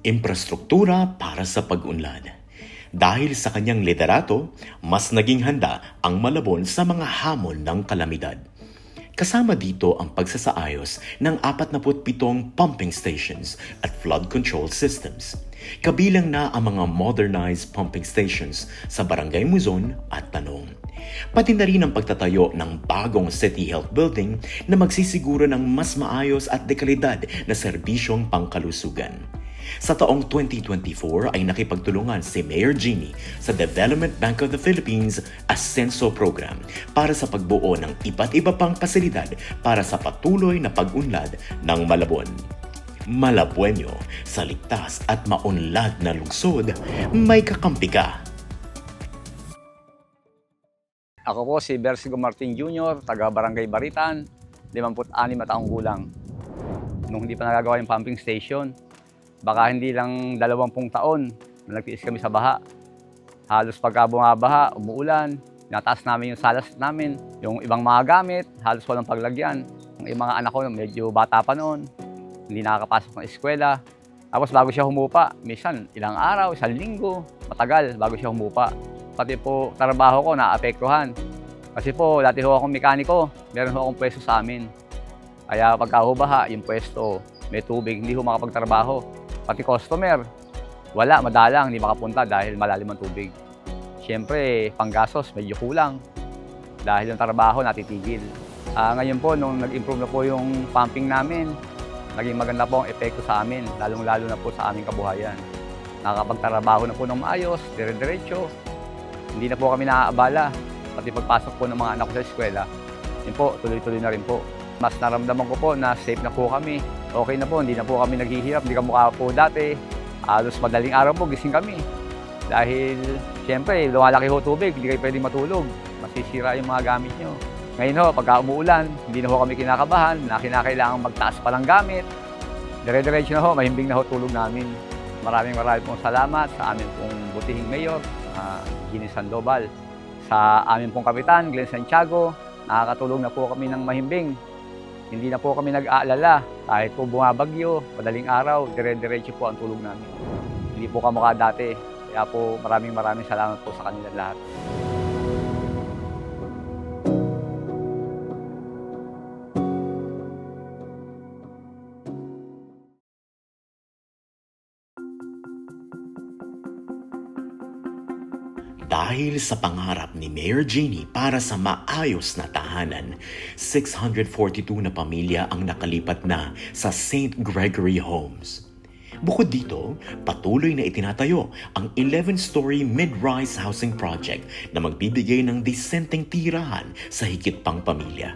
Infrastruktura para sa pag-unlad. Dahil sa kanyang liderato, mas naging handa ang Malabon sa mga hamon ng kalamidad. Kasama dito ang pagsasaayos ng 47 pumping stations at flood control systems. Kabilang na ang mga modernized pumping stations sa Barangay Muzon at Tanong. Pati na rin ang pagtatayo ng bagong City Health Building na magsisiguro ng mas maayos at dekalidad na serbisyong pangkalusugan. Sa taong 2024 ay nakipagtulungan si Mayor Jeannie sa Development Bank of the Philippines Ascenso Program para sa pagbuo ng iba't iba pang pasilidad para sa patuloy na pag-unlad ng Malabon. Malabuenyo, sa ligtas at maunlad na lungsod, may kakampi ka. Ako po si Bersigo Martin Jr., taga Barangay Baritan, 56 na taong gulang. Nung hindi pa nagagawa yung pumping station, baka hindi lang 20 taon na nagtiis kami sa baha. Halos pagka bumabaha, umuulan, nataas namin yung salas namin. Yung ibang mga gamit, halos walang paglagyan. Yung mga anak ko, medyo bata pa noon, hindi nakakapasok ng eskwela. Tapos bago siya humupa, minsan ilang araw, isang linggo, matagal bago siya humupa. Pati po trabaho ko naapektuhan. Kasi po, dati ho akong mekaniko, meron ho akong pwesto sa amin. Kaya pagka hubaha, yung pwesto, may tubig, hindi ho makapagtrabaho. Pati customer, wala, madalang, hindi makapunta dahil malalim ang tubig. Siyempre, panggasos, medyo kulang. Dahil yung trabaho, natitigil. Ah, ngayon po, nung nag-improve na po yung pumping namin, naging maganda po ang epekto sa amin, lalong-lalo na po sa aming kabuhayan. Nakakapagtrabaho na po ng maayos, dire-diretso. Hindi na po kami naaabala. Pati pagpasok po ng mga anak ko sa eskwela, yun po, tuloy-tuloy na rin po. Mas naramdaman ko po na safe na po kami. Okay na po, hindi na po kami naghihirap, hindi kamukha po dati. Halos madaling araw po, gising kami. Dahil, siyempre, lumalaki ho tubig, hindi kayo pwedeng matulog. Masisira yung mga gamit nyo. Ngayon ho, pagka umuulan, hindi na ho kami kinakabahan, na kinakailangan magtaas pa ng gamit. Dire-diretso na ho, mahimbing na ho tulog namin. Maraming maraming pong salamat sa amin pong butihing mayor, uh, Ginny Sandoval. Sa amin pong kapitan, Glenn Santiago, nakakatulong na po kami ng mahimbing. Hindi na po kami nag-aalala. Kahit po bumabagyo, madaling araw, dire-diretso po ang tulog namin. Hindi po kamukha dati. Kaya po maraming maraming salamat po sa kanila lahat. Dahil sa pangarap ni Mayor Jeannie para sa maayos na tahanan, 642 na pamilya ang nakalipat na sa St. Gregory Homes. Bukod dito, patuloy na itinatayo ang 11-story mid-rise housing project na magbibigay ng disenteng tirahan sa higit pang pamilya.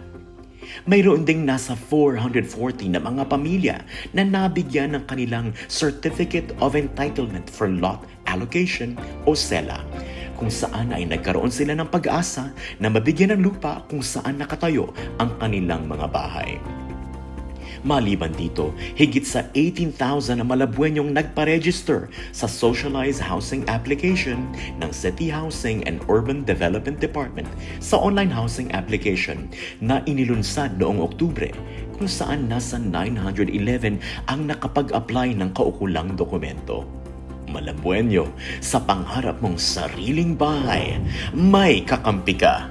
Mayroon ding nasa 440 na mga pamilya na nabigyan ng kanilang Certificate of Entitlement for Lot Allocation o SELA kung saan ay nagkaroon sila ng pag-asa na mabigyan ng lupa kung saan nakatayo ang kanilang mga bahay. Maliban dito, higit sa 18,000 na Malabuenyong nagpa-register sa Socialized Housing Application ng City Housing and Urban Development Department sa online housing application na inilunsad noong Oktubre kung saan nasa 911 ang nakapag-apply ng kaukulang dokumento. Malabuenyo, sa pangarap mong sariling bahay, may kakampi ka.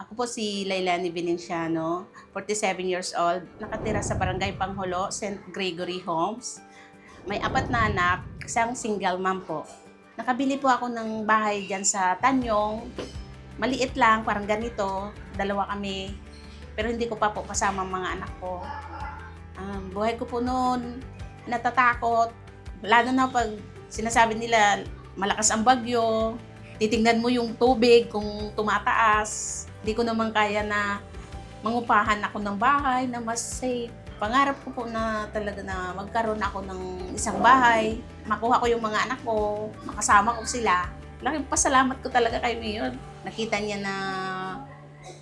Ako po si Lailani Valenciano, 47 years old, nakatira sa Barangay Panghulo, St. Gregory Homes. May apat na anak, isang single mom po. Nakabili po ako ng bahay dyan sa Tanyong. Maliit lang, parang ganito. Dalawa kami. Pero hindi ko pa po kasama mga anak ko. Um, buhay ko po noon, natatakot. Lalo na pag sinasabi nila malakas ang bagyo, titingnan mo yung tubig kung tumataas. Hindi ko naman kaya na mangupahan ako ng bahay na mas safe. Pangarap ko po na talaga na magkaroon ako ng isang bahay, makuha ko yung mga anak ko, makasama ko sila. Laking pasalamat ko talaga kay Mayor. Nakita niya na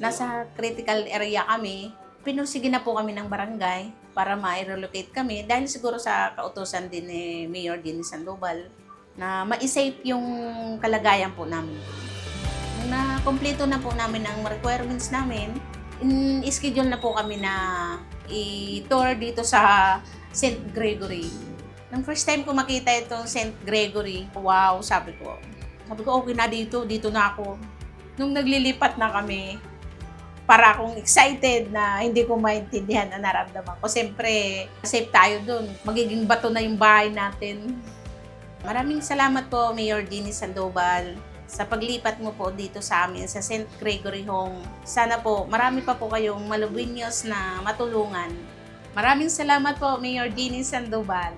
nasa critical area kami. Pinursige na po kami ng barangay para ma-relocate kami dahil siguro sa kautosan din ni Mayor Jenny Sandoval na ma-safe yung kalagayan po namin. Na kompleto na po namin ang requirements namin, in-schedule na po kami na i-tour dito sa St. Gregory. Nung first time ko makita itong St. Gregory, wow, sabi ko. Sabi ko, okay na dito, dito na ako. Nung naglilipat na kami, para akong excited na hindi ko maintindihan ang naramdaman ko. Siyempre, safe tayo dun. Magiging bato na yung bahay natin. Maraming salamat po, Mayor Dini Sandoval, sa paglipat mo po dito sa amin sa St. Gregory Home. Sana po, marami pa po kayong malubinyos na matulungan. Maraming salamat po, Mayor Dini Sandoval.